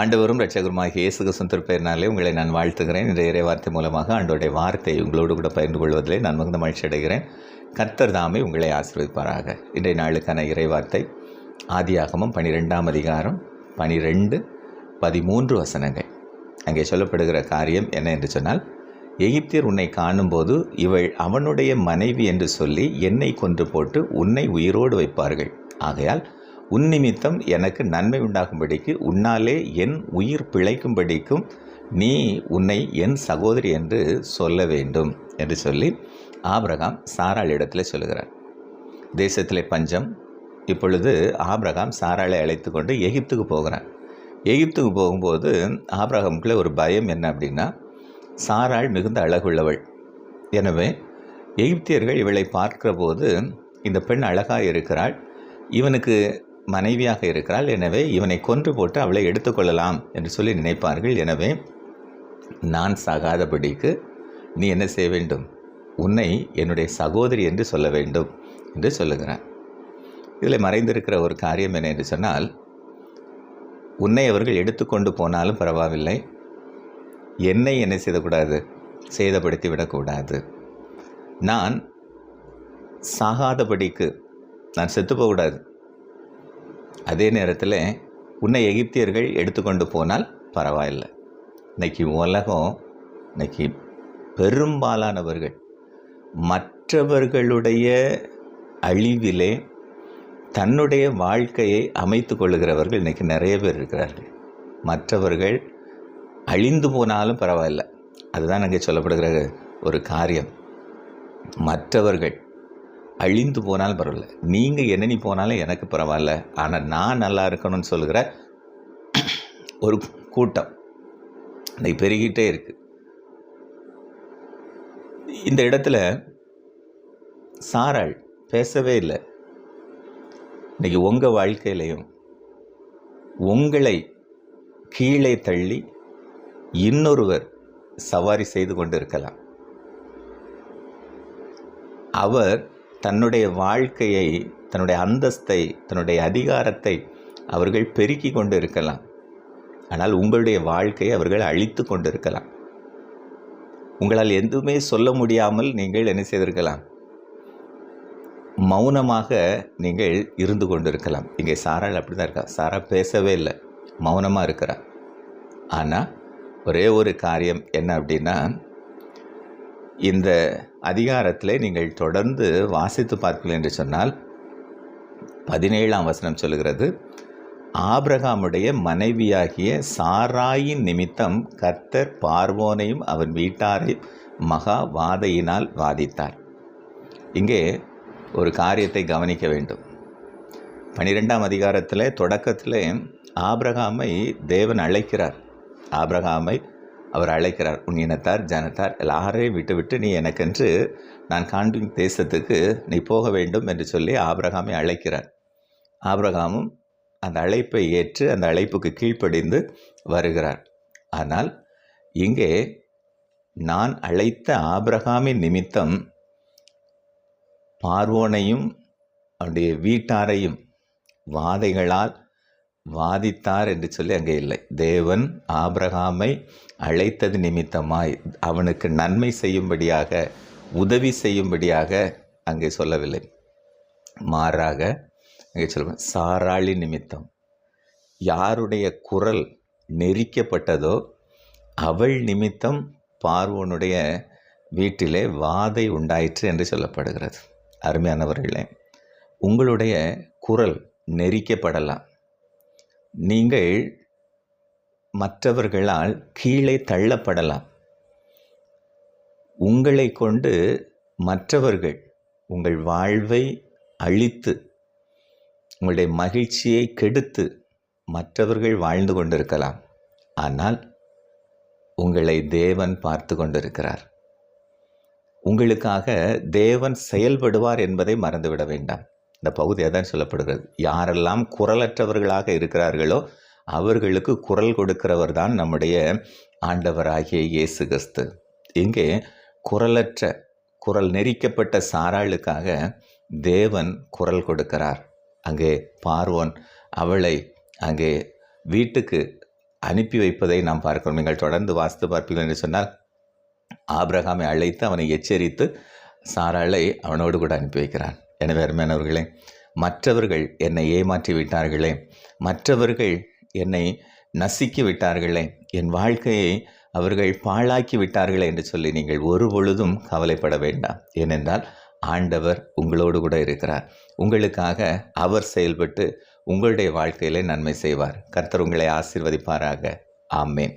ஆண்டவரும் ரட்சகருமாக இயேசு கிறிஸ்துவின் திருப்பெயரினாலே உங்களை நான் வாழ்த்துகிறேன். இந்த இறை வார்த்தை மூலமாக ஆண்டோடைய வார்த்தை உங்களோடு கூட பகிர்ந்து கொள்வதிலே நான் மிகுந்த மகிழ்ச்சி அடைகிறேன். கர்த்தர் தாமே உங்களை ஆசிர்விப்பாராக இன்றைய நாளுக்கான இறை வார்த்தை ஆதியாகமம் பனிரெண்டாம் அதிகாரம் பனிரெண்டு பதிமூன்று வசனங்கள். அங்கே சொல்லப்படுகிற காரியம் என்ன என்று சொன்னால் எகிப்தியர் உன்னை காணும்போது இவள் அவனுடைய மனைவி என்று சொல்லி என்னை கொன்று போட்டு உன்னை உயிரோடு வைப்பார்கள். ஆகையால் உன் நிமித்தம் எனக்கு நன்மை உண்டாகும்படிக்கு உன்னாலே என் உயிர் பிழைக்கும்படிக்கும் நீ உன்னை என் சகோதரி என்று சொல்ல வேண்டும் என்று சொல்லி ஆபிரகாம் சாராள் இடத்துல சொல்லுகிறார். தேசத்திலே பஞ்சம். இப்பொழுது ஆபிரகாம் சாராளை அழைத்து கொண்டு எகிப்துக்கு போகிறான் எகிப்துக்கு போகும்போது ஆபிரகாமுக்குள்ள ஒரு பயம் என்ன அப்படின்னா சாராள் மிகுந்த அழகுள்ளவள். எனவே எகிப்தியர்கள் இவளை பார்க்கிற போது இந்த பெண் அழகாக இருக்கிறாள். இவனுக்கு மனைவியாக இருக்கிறாள். எனவே இவனை கொன்று போட்டு அவளை எடுத்துக்கொள்ளலாம் என்று சொல்லி நினைப்பார்கள். எனவே நான் சாகாதபடிக்கு நீ என்ன செய்ய வேண்டும்? உன்னை என்னுடைய சகோதரி என்று சொல்ல வேண்டும் என்று சொல்லுகிறான். இதில் மறைந்திருக்கிற ஒரு காரியம் என்ன என்று சொன்னால் உன்னை அவர்கள் எடுத்துக்கொண்டு போனாலும் பரவாயில்லை. என்னை என்ன செய்யக்கூடாது சேதப்படுத்தி விடக்கூடாது. நான் சாகாதபடிக்கு நான் செத்து போகக்கூடாது. அதே நேரத்தில் உன்னை எகிப்தியர்கள் எடுத்துக்கொண்டு போனால் பரவாயில்லை. இன்னைக்கு உலகம் இன்னைக்கு பெரும்பாலானவர்கள் மற்றவர்களுடைய அழிவிலே தன்னுடைய வாழ்க்கையை அமைத்து கொள்ளுகிறவர்கள் இன்றைக்கி நிறைய பேர் இருக்கிறார்கள். மற்றவர்கள் அழிந்து போனாலும் பரவாயில்ல. அதுதான் அங்கே சொல்லப்படுகிற ஒரு காரியம். மற்றவர்கள் அழிந்து போனாலும் பரவாயில்ல. நீங்கள் என்னென்னி போனாலும் எனக்கு பரவாயில்ல. ஆனால் நான் நல்லா இருக்கணும்னு சொல்லுகிற ஒரு கூட்டம் இன்னைக்கு பெருகிட்டே இருக்குது இந்த இடத்துல சாராள் பேசவே இல்லை. இன்றைக்கி உங்கள் வாழ்க்கையிலையும் உங்களை கீழே தள்ளி இன்னொருவர் சவாரி செய்து கொண்டு இருக்கலாம் அவர் தன்னுடைய வாழ்க்கையை தன்னுடைய அந்தஸ்தை தன்னுடைய அதிகாரத்தை அவர்கள் பெருக்கி கொண்டு இருக்கலாம் ஆனால் உங்களுடைய வாழ்க்கையை அவர்கள் அழித்து கொண்டு இருக்கலாம் உங்களால் எதுவுமே சொல்ல முடியாமல் நீங்கள் என்ன செய்திருக்கலாம்? மௌனமாக நீங்கள் இருந்து கொண்டு இருக்கலாம் இங்கே சாராள் அப்படி தான் இருக்கா? சாரா பேசவே இல்லை. மௌனமாக இருக்கிறா. ஆனால் ஒரே ஒரு காரியம் என்ன அப்படின்னா இந்த அதிகாரத்தில் நீங்கள் தொடர்ந்து வாசித்து பார்க்கல என்று சொன்னால் பதினேழாம் வசனம் சொல்லுகிறது ஆபிரகாமுடைய மனைவியாகிய சாராயின் நிமித்தம் கர்த்தர் பார்வோனையும் அவன் வீட்டாரை மகா வாதையினால் வாதித்தார். இங்கே ஒரு காரியத்தை கவனிக்க வேண்டும். பனிரெண்டாம் அதிகாரத்தில் தொடக்கத்தில் ஆபிரகாமை தேவன் அழைக்கிறார். ஆபிரகாமை அவர் அழைக்கிறார் உன் இனத்தார் ஜனத்தார் எல்லாரையும் விட்டுவிட்டு நீ எனக்கென்று நான் காண்பின் தேசத்துக்கு நீ போக வேண்டும் என்று சொல்லி ஆபிரகாமை அழைக்கிறார். ஆபிரகாமும் அந்த அழைப்பை ஏற்று அந்த அழைப்புக்கு கீழ்ப்படிந்து வருகிறார். ஆனால் இங்கே நான் அழைத்த ஆபிரகாமின் நிமித்தம் பார்வோனையும் அவனுடைய வீட்டாரையும் வாதைகளால் வாதித்தார் என்று சொல்லி அங்கே இல்லை. தேவன் ஆபிரகாமை அழைத்தது நிமித்தமாய் அவனுக்கு நன்மை செய்யும்படியாக உதவி செய்யும்படியாக அங்கே சொல்லவில்லை. மாறாக அங்கே சொல்லுவேன் சாராளி நிமித்தம் யாருடைய குரல் நெரிக்கப்பட்டதோ அவள் நிமித்தம் பார்வோனுடைய வீட்டிலே வாதை உண்டாயிற்று என்று சொல்லப்படுகிறது. அருமையானவர்களே உங்களுடைய குரல் நெரிக்கப்படலாம். நீங்கள் மற்றவர்களால் கீழே தள்ளப்படலாம். உங்களை கொண்டு மற்றவர்கள் உங்கள் வாழ்வை அழித்து உங்களுடைய மகிழ்ச்சியை கெடுத்து மற்றவர்கள் வாழ்ந்து கொண்டிருக்கலாம். ஆனால் உங்களை தேவன் பார்த்து கொண்டிருக்கிறார். உங்களுக்காக தேவன் செயல்படுவார் என்பதை மறந்துவிட வேண்டாம். இந்த பகுதி அதான் சொல்லப்படுகிறது. யாரெல்லாம் குரலற்றவர்களாக இருக்கிறார்களோ அவர்களுக்கு குரல் கொடுக்கிறவர் தான் நம்முடைய ஆண்டவராகிய இயேசு கிறிஸ்து. இங்கே குரலற்ற குரல் நெரிக்கப்பட்ட சாராளுக்காக தேவன் குரல் கொடுக்கிறார். அங்கே பார்வோன் அவளை அங்கே வீட்டுக்கு அனுப்பி வைப்பதை நாம் பார்க்கிறோம். நீங்கள் தொடர்ந்து வாஸ்து பார்ப்பீர்கள் என்று சொன்னால் ஆப்ரஹாமை அழைத்து அவனை எச்சரித்து சாராளை அவனோடு கூட அனுப்பி வைக்கிறான். எனவே அருமையானவர்களே மற்றவர்கள் என்னை ஏமாற்றி விட்டார்களே மற்றவர்கள் என்னை நசுக்கி விட்டார்களே என் வாழ்க்கையை அவர்கள் பாழாக்கி விட்டார்களே என்று சொல்லி நீங்கள் ஒரு பொழுதும் கவலைப்பட வேண்டாம். ஏனென்றால் ஆண்டவர் உங்களோடு கூட இருக்கிறார். உங்களுக்காக அவர் செயல்பட்டு உங்களுடைய வாழ்க்கையிலே நன்மை செய்வார். கர்த்தர் உங்களை ஆசிர்வதிப்பாராக. ஆமேன்.